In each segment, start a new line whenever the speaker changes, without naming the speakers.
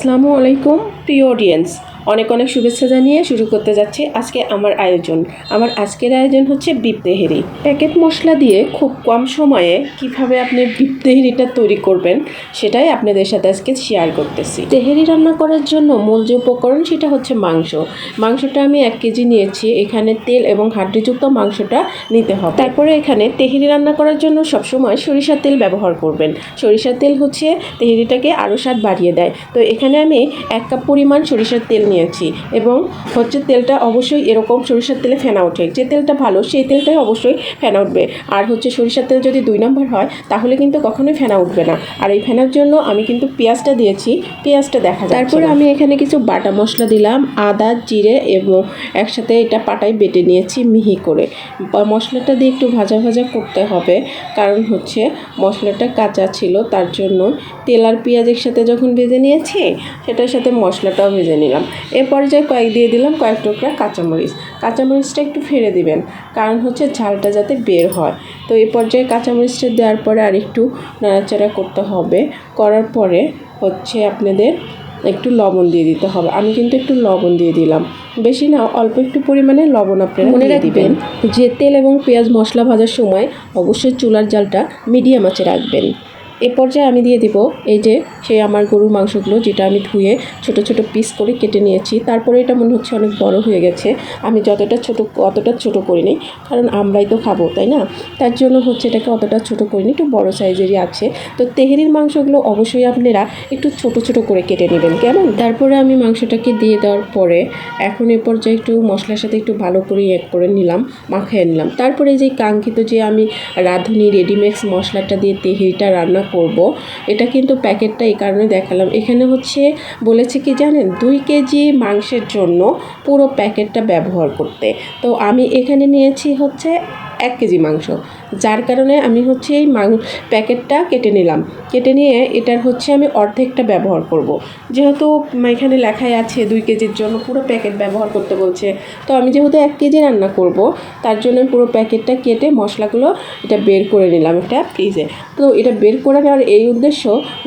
আসসালামু আলাইকুম প্রিয় অডিয়েন্স অনেক অনেক শুভেচ্ছা জানিয়ে শুরু করতে যাচ্ছি আজকে আমার আয়োজন। আমার আজকের আয়োজন হচ্ছে বিপ তেহেরি। প্যাকেট মশলা দিয়ে খুব কম সময়ে কীভাবে আপনি বিপ তেহেরিটা তৈরি করবেন সেটাই আপনাদের সাথে আজকে শেয়ার করতেছি। তেহেরি রান্না করার জন্য মূল যে উপকরণ সেটা হচ্ছে মাংস। মাংসটা আমি এক কেজি নিয়েছি, এখানে তেল এবং হাড্ডিযুক্ত মাংসটা নিতে হবে। তারপরে এখানে তেহেরি রান্না করার জন্য সবসময় সরিষার তেল ব্যবহার করবেন। সরিষার তেল হচ্ছে তেহেরিটাকে আরও স্বাদ বাড়িয়ে দেয়। তো এখানে আমি এক কাপ পরিমাণ সরিষার তেল নিয়েছি। এবং হচ্ছে তেলটা অবশ্যই এরকম সরিষার তেলে ফেনা ওঠে। যে তেলটা ভালো, সেই তেলটাই অবশ্যই ফেনা উঠবে। আর হচ্ছে সরিষার তেল যদি দুই নম্বর হয়, তাহলে কিন্তু কখনোই ফেনা উঠবে না। আর এই ফেনার জন্য আমি কিন্তু পেঁয়াজটা দিয়েছি। পেঁয়াজটা দেখা যায় তারপরে আমি এখানে কিছু বাটা মশলা দিলাম, আদা, জিরে এবং একসাথে এটা পাটায় বেটে নিয়েছি মিহি করে। মশলাটা দিয়ে একটু ভাজা ভাজা করতে হবে। কারণ হচ্ছে মশলাটা কাঁচা ছিল, তার জন্য তেল আর পেঁয়াজের সাথে যখন ভেজে নিয়েছি, সেটার সাথে মশলাটাও ভেজে নিলাম। এ পর্যায়ে কয়েক দিয়ে দিলাম কয়েক টুকরা কাঁচামরিচ। কাঁচামরিচটা একটু ফেলে দিবেন কারণ হচ্ছে ঝালটা যাতে বের হয়। তো এই পর্যায়ে কাঁচামরিচটা দেওয়ার পরে আর একটু নাড়াচাড়া করতে হবে। করার পরে হচ্ছে আপনাদের একটু লবণ দিয়ে দিতে হবে। আমি কিন্তু একটু লবণ দিয়ে দিলাম। বেশি না অল্প একটু পরিমাণে লবণ আপনারা মনে রাখবেন যে তেল এবং পেঁয়াজ মশলা ভাজার সময় অবশ্যই চুলার জালটা মিডিয়াম আঁচে রাখবেন। এ পর্যায়ে আমি দিয়ে দিব এই যে, সেই আমার গরুর মাংসগুলো, যেটা আমি ধুয়ে ছোট ছোট পিস করে কেটে নিয়েছি। তারপরে এটা মনে হচ্ছে অনেক বড় হয়ে গেছে। আমি যতটা ছোট, অতটা ছোট করিনি, কারণ আমরাই তো খাব, তাই না? তার জন্য হচ্ছে এটাকে অতটা ছোট করিনি, একটু বড় সাইজেরই আছে। তো তেহেরির মাংসগুলো অবশ্যই আপনারা একটু ছোট ছোট করে কেটে নেবেন, কেমন? তারপরে আমি মাংসটাকে দিয়ে দেওয়ার পরে এখন এ পর্যায়ে একটু মশলার সাথে একটু ভালো করে এক করে নিলাম, মাখিয়ে নিলাম। তারপরে যে কাঙ্ক্ষিত যে আমি রাঁধুনি রেডিমেক্স মশলাটা দিয়ে তেহেরিটা রান্না করব। এটা কিন্তু প্যাকেটটা এই কারণে দেখালাম। এখানে হচ্ছে বলেছে কি জানেন? দুই কেজি মাংসের জন্য পুরো প্যাকেটটা ব্যবহার করতে। তো আমি এখানে নিয়েছি হচ্ছে এক কেজি মাংস। যার কারণে আমি হচ্ছে এই মাং, প্যাকেটটা কেটে নিলাম। কেটে নিয়ে এটার হচ্ছে আমি অর্ধেকটা ব্যবহার করব। যেহেতু এখানে লেখাই আছে দুই কেজির জন্য পুরো প্যাকেট ব্যবহার করতে বলছে। তো আমি যেহেতু এক কেজি রান্না করব, তার জন্য পুরো প্যাকেটটা কেটে মশলাগুলো এটা বের করে নিলাম একটা ফ্রিজে। তো এটা বের করে নেওয়ার এই উদ্দেশ্য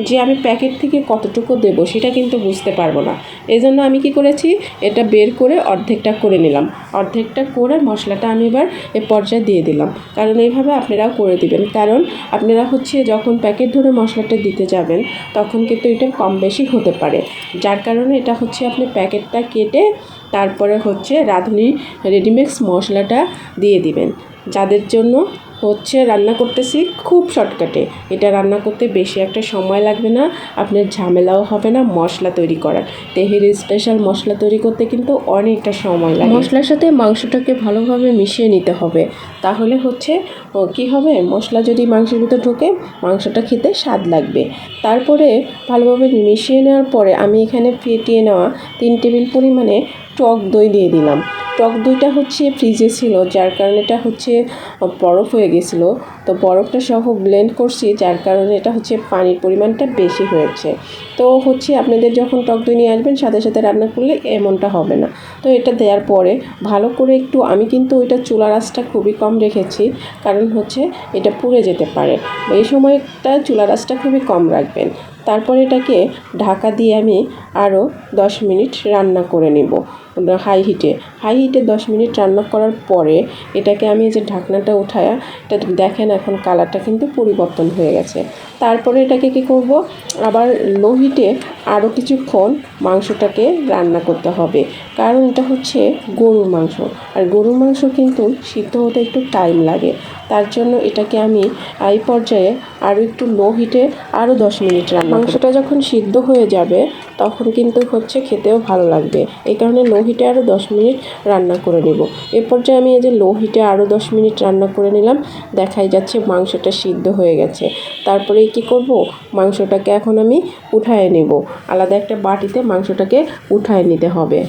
যে আমি প্যাকেট থেকে কতটুকু দেব সেটা কিন্তু বুঝতে পারব না। এই জন্য আমি কি করেছি, এটা বের করে অর্ধেকটা করে নিলাম। অর্ধেকটা করে মশলাটা আমি এবার এ পর্যায়ে দিয়ে দিলাম। কারণ এইভাবে আপনারাও করে দিবেন। কারণ আপনারা হচ্ছে যখন প্যাকেট ধরে মশলাটা দিতে যাবেন, তখন কিন্তু এটা কম বেশি হতে পারে। যার কারণে এটা হচ্ছে আপনি প্যাকেটটা কেটে তারপরে হচ্ছে রাঁধুনি রেডিমেক্স মশলাটা দিয়ে দিবেন। যাদের জন্য হচ্ছে রান্না করতেছি খুব শর্টকাটে। এটা রান্না করতে বেশি একটা সময় লাগবে না, আপনার ঝামেলাও হবে না, মশলা তৈরি করার। তেহেরি স্পেশাল মশলা তৈরি করতে কিন্তু অনেকটা সময় লাগে। মশলার সাথে মাংসটাকে ভালোভাবে মিশিয়ে নিতে হবে। তাহলে হচ্ছে কি হবে? মশলা যদি মাংসের ভিতরে ঢোকে, মাংসটা খেতে স্বাদ লাগবে। তারপরে ভালোভাবে মিশিয়ে নেওয়ার পরে আমি এখানে ফেটিয়ে নেওয়া তিন টেবিল পরিমাণে টক দই দিয়ে দিলাম। টক দইটা হচ্ছে ফ্রিজে ছিল, যার কারণে এটা হচ্ছে বরফ হয়ে গেছিল তো বরফটা সহ ব্লেন্ড করছি, যার কারণে এটা হচ্ছে পানির পরিমাণটা বেশি হয়েছে। তো হচ্ছে আপনাদের যখন টক দই নিয়ে আসবেন, সাথে সাথে রান্না করলে এমনটা হবে না। তো এটা দেওয়ার পরে ভালো করে একটু আমি কিন্তু ওইটা চুলা রাসটা খুবই কম রেখেছি, কারণ হচ্ছে এটা পুড়ে যেতে পারে। এই সময়টা চুলা রাসটা খুবই কম রাখবেন। তারপর এটাকে ঢাকা দিয়ে আমি আরও দশ মিনিট রান্না করে নেব হাই হিটে। হাই হিটে দশ মিনিট রান্না করার পরে এটাকে আমি যে ঢাকনাটা উঠায়, এটা দেখেন এখন কালারটা কিন্তু পরিবর্তন হয়ে গেছে। তারপরে এটাকে কি করব? আবার লো হিটে আরও কিছুক্ষণ মাংসটাকে রান্না করতে হবে। কারণ এটা হচ্ছে গরুর মাংস। আর গরুর মাংস কিন্তু সিদ্ধ হতে একটু টাইম লাগে। তার জন্য এটাকে আমি এই পর্যায়ে আরও একটু লো হিটে আরও দশ মিনিট রান্না মাংসটা যখন সিদ্ধ হয়ে যাবে, তখন কিন্তু হচ্ছে খেতেও ভালো লাগবে। এই কারণে লো হিটে আরও দশ মিনিট রান্না করে নেব। এ পর্যায়ে আমি এই যে লো হিটে আরও দশ মিনিট রান্না করে নিলাম, দেখাই যাচ্ছে মাংসটা সিদ্ধ হয়ে গেছে। তারপরে কি করব? মাংসটাকে এখন আমি উঠায় নেব। আলাদা একটা বাটিতে মাংসটাকে উঠায় নিতে হবে।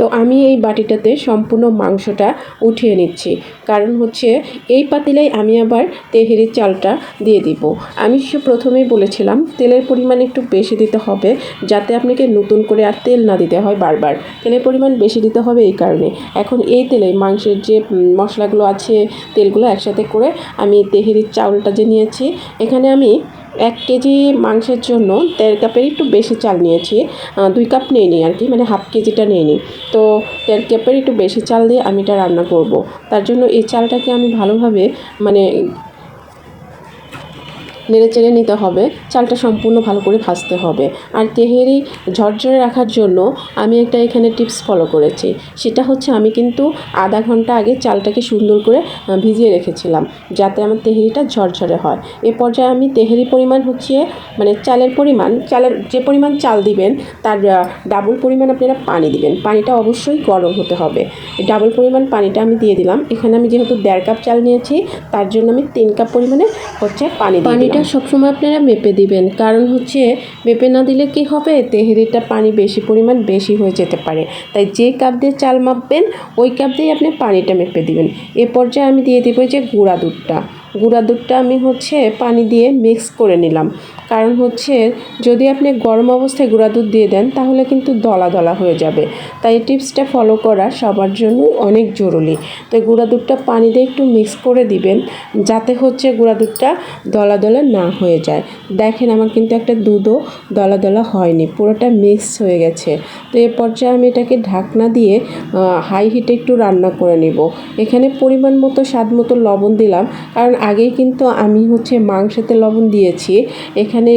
তো আমি এই বাটিটাতে সম্পূর্ণ মাংসটা উঠিয়ে নিচ্ছি। কারণ হচ্ছে এই পাতিলেই আমি আবার তেহেরির চালটা দিয়ে দিব। আমি প্রথমেই বলেছিলাম, তেলের পরিমাণ একটু বেশি দিতে হবে যাতে আপনাকে নতুন করে আর তেল না দিতে হয় বারবার। তেলের পরিমাণ বেশি দিতে হবে এই কারণে। এখন এই তেলে মাংসের যে মশলাগুলো আছে, তেলগুলো একসাথে করে আমি তেহেরির চাউলটা যে নিয়েছি, এখানে আমি এক কেজি মাংসের জন্য দেড় কাপের একটু বেশি চাল নিয়েছি। দুই কাপ নিয়ে নিই আর কি মানে হাফ কেজিটা নিয়ে নিই তো দেড় কাপের একটু বেশি চাল দিয়ে আমি এটা রান্না করব। তার জন্য এই চালটাকে আমি ভালোভাবে মানে নেড়ে চেড়ে নিতে হবে। চালটা সম্পূর্ণ ভালো করে ভাজতে হবে। আর তেহেরি ঝরঝরে রাখার জন্য আমি একটা এখানে টিপস ফলো করেছি। সেটা হচ্ছে আমি কিন্তু আধা ঘণ্টা আগে চালটাকে সুন্দর করে ভিজিয়ে রেখেছিলাম যাতে আমার তেহেরিটা ঝরঝরে হয়। এ পর্যায়ে আমি তেহেরি পরিমাণ হচ্ছে মানে চালের পরিমাণ, চালের যে পরিমাণ চাল দিবেন, তার ডাবল পরিমাণ আপনারা পানি দিবেন। পানিটা অবশ্যই গরম হতে হবে। ডাবল পরিমাণ পানিটা আমি দিয়ে দিলাম। এখানে আমি যেহেতু দেড় কাপ চাল নিয়েছি, তার জন্য আমি তিন কাপ পরিমাণে হচ্ছে পানি পানিটা সবসময় আপনারা মেপে দিবেন। কারণ হচ্ছে, মেপে না দিলে কি হবে? তেহেরিটা পানি বেশি পরিমাণ বেশি হয়ে যেতে পারে। তাই যে কাপ দিয়ে চাল মাপবেন, ওই কাপ দিয়ে আপনি পানিটা মেপে দিবেন। এ পর্যায়ে আমি দিয়ে দিব যে গুঁড়া দুধটা। গুঁড়া দুধটা আমি হচ্ছে পানি দিয়ে মিক্স করে নিলাম। কারণ হচ্ছে যদি আপনি গরম অবস্থায় গুঁড়া দুধ দিয়ে দেন, তাহলে কিন্তু দলা দলা হয়ে যাবে। তাই এই টিপসটা ফলো করা সবার জন্য অনেক জরুরি। তো গুঁড়া দুধটা পানি দিয়ে একটু মিক্স করে দিবেন, যাতে হচ্ছে গুঁড়া দুধটা দলা দলা না হয়ে যায়। দেখেন আমার কিন্তু একটা দুধও দলা দলা হয়নি, পুরোটা মিক্স হয়ে গেছে। তো এ পর্যায়ে আমি এটাকে ঢাকনা দিয়ে হাই হিটে একটু রান্না করে নিব। এখানে পরিমাণ মতো, স্বাদ মতো লবণ দিলাম। কারণ আগেই কিন্তু আমি হচ্ছে মাংসেতে লবণ দিয়েছি। এখানে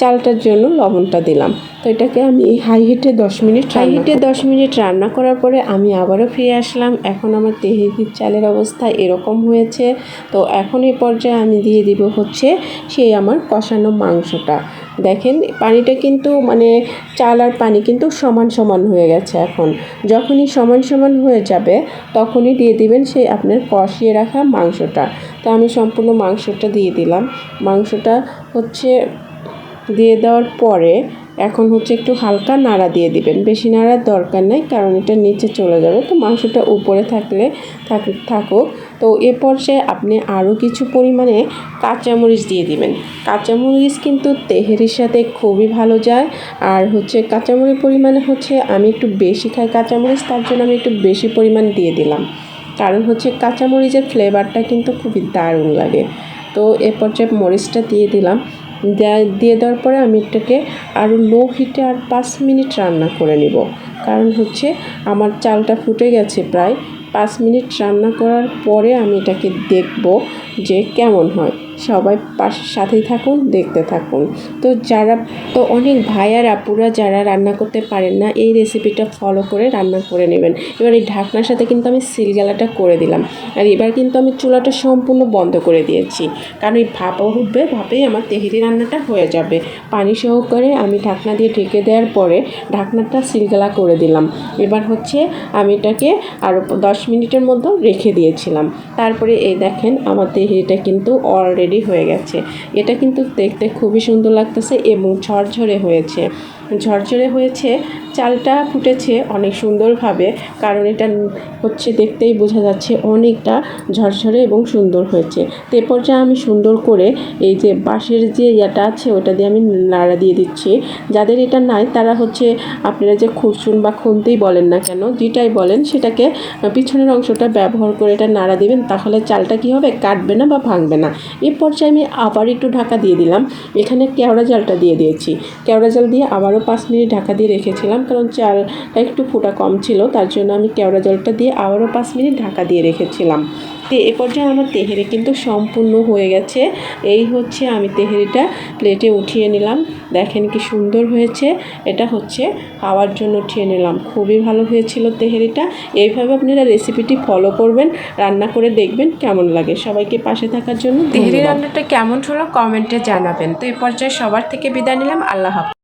চালটার জন্য লবণটা দিলাম। তো এটাকে আমি হাই হিটে দশ মিনিট হাই হিটে দশ মিনিট রান্না করার পরে আমি আবারও ফিরে আসলাম। এখন আমার তেহেরির চালের অবস্থা এরকম হয়েছে। তো এখন এই পর্যায়ে আমি দিয়ে দিব হচ্ছে সেই আমার কষানো মাংসটা। দেখেন পানিটা কিন্তু মানে চাল আর পানি কিন্তু সমান সমান হয়ে গেছে এখন। যখনই সমান সমান হয়ে যাবে তখনই দিয়ে দিবেন সেই আপনার কষিয়ে রাখা মাংসটা। তো আমি সম্পূর্ণ মাংসটা দিয়ে দিলাম। মাংসটা হচ্ছে দিয়ে দেওয়ার পরে এখন হচ্ছে একটু হালকা নাড়া দিয়ে দিবেন। বেশি নাড়ার দরকার নেই, কারণ এটা নিচে চলে যাবে। তো মাংসটা উপরে থাকলে থাক- থাকুক। তো এ পর্যায়ে আপনি আরও কিছু পরিমাণে কাঁচামরিচ দিয়ে দিবেন। কাঁচামরিচ কিন্তু তেহেরির সাথে খুবই ভালো যায়। আর হচ্ছে কাঁচামরিচ পরিমাণে হচ্ছে আমি একটু বেশি খাই কাঁচামরিচ, তার জন্য আমি একটু বেশি পরিমাণ দিয়ে দিলাম। কারণ হচ্ছে কাঁচামরিচের ফ্লেভারটা কিন্তু খুবই দারুণ লাগে। তো এ পর্যায়ে মরিচটা দিয়ে দিলাম। দেয়া- দেওয়ার পরে আমি এটাকে আরও লো হিটে আর পাঁচ মিনিট রান্না করে নিব। কারণ হচ্ছে আমার চালটা ফুটে গেছে প্রায়। পাঁচ মিনিট রান্না করার পরে আমি এটাকে দেখব যে কেমন হয়। সবাই পাশ, সাথেই থাকুন, দেখতে থাকুন। তো যারা, তো অনেক ভাই আর আপুরা যারা রান্না করতে পারেন না, এই রেসিপিটা ফলো করে রান্না করে নেবেন। এবার এই ঢাকনার সাথে কিন্তু আমি সিলগালাটা করে দিলাম। আর এবার কিন্তু আমি চুলাটা সম্পূর্ণ বন্ধ করে দিয়েছি। কারণ এই ভাপও উঠবে, ভাপেই আমার তেহেরি রান্নাটা হয়ে যাবে। পানি সহকারে আমি ঢাকনা দিয়ে ঢেকে দেওয়ার পরে ঢাকনাটা সিলগালা করে দিলাম। এবার হচ্ছে আমি এটাকে আরও দশ মিনিটের মতো রেখে দিয়েছিলাম। তারপরে এই দেখেন, আমার তেহেরিটা কিন্তু অলরেডি হয়ে গেছে। এটা কিন্তু দেখতে খুবই সুন্দর লাগতেছে এবং ঝরঝরে হয়েছে। ঝরঝরে হয়েছে চালটা ফুটেছে অনেক সুন্দরভাবে, কারণ এটা হচ্ছে দেখতেই বোঝা যাচ্ছে অনেকটা ঝরঝরে এবং সুন্দর হয়েছে। তো এ আমি সুন্দর করে এই যে বাঁশের যে ইয়াটা আছে, ওটা দিয়ে আমি নাড়া দিয়ে দিচ্ছি। যাদের এটা নাই, তারা হচ্ছে আপনারা যে খুরচুন বা খুনতেই বলেন না কেন, যেটাই বলেন, সেটাকে পিছনের অংশটা ব্যবহার করে এটা নাড়া দিবেন, তাহলে চালটা কি হবে? কাটবে না বা ভাঙবে না। এই পর্যায়ে আমি আবার একটু ঢাকা দিয়ে দিলাম। এখানে কেওড়া জালটা দিয়ে দিয়েছি। কেওড়া জাল দিয়ে আবারও পাঁচ মিনিট ঢাকা দিয়ে রেখেছিলাম। কারণ চালটা একটু ফোটা কম ছিল তার জন্য আমি কেওড়া জলটা দিয়ে আবারও পাঁচ মিনিট ঢাকা দিয়ে রেখেছিলাম। তো এ পর্যায়ে আমার তেহেরি কিন্তু সম্পূর্ণ হয়ে গেছে। এই হচ্ছে আমি তেহেরিটা প্লেটে উঠিয়ে নিলাম। দেখেন কি সুন্দর হয়েছে। এটা হচ্ছে খাওয়ার জন্য উঠিয়ে নিলাম। খুবই ভালো হয়েছিল তেহেরিটা। এইভাবে আপনারা রেসিপিটি ফলো করবেন রান্না করে দেখবেন কেমন লাগে। সবাইকে পাশে থাকার জন্য তেহেরি রান্নাটা কেমন হলো কমেন্টে জানাবেন। তো এ পর্যায়ে সবার থেকে বিদায় নিলাম। আল্লাহ হাফেজ।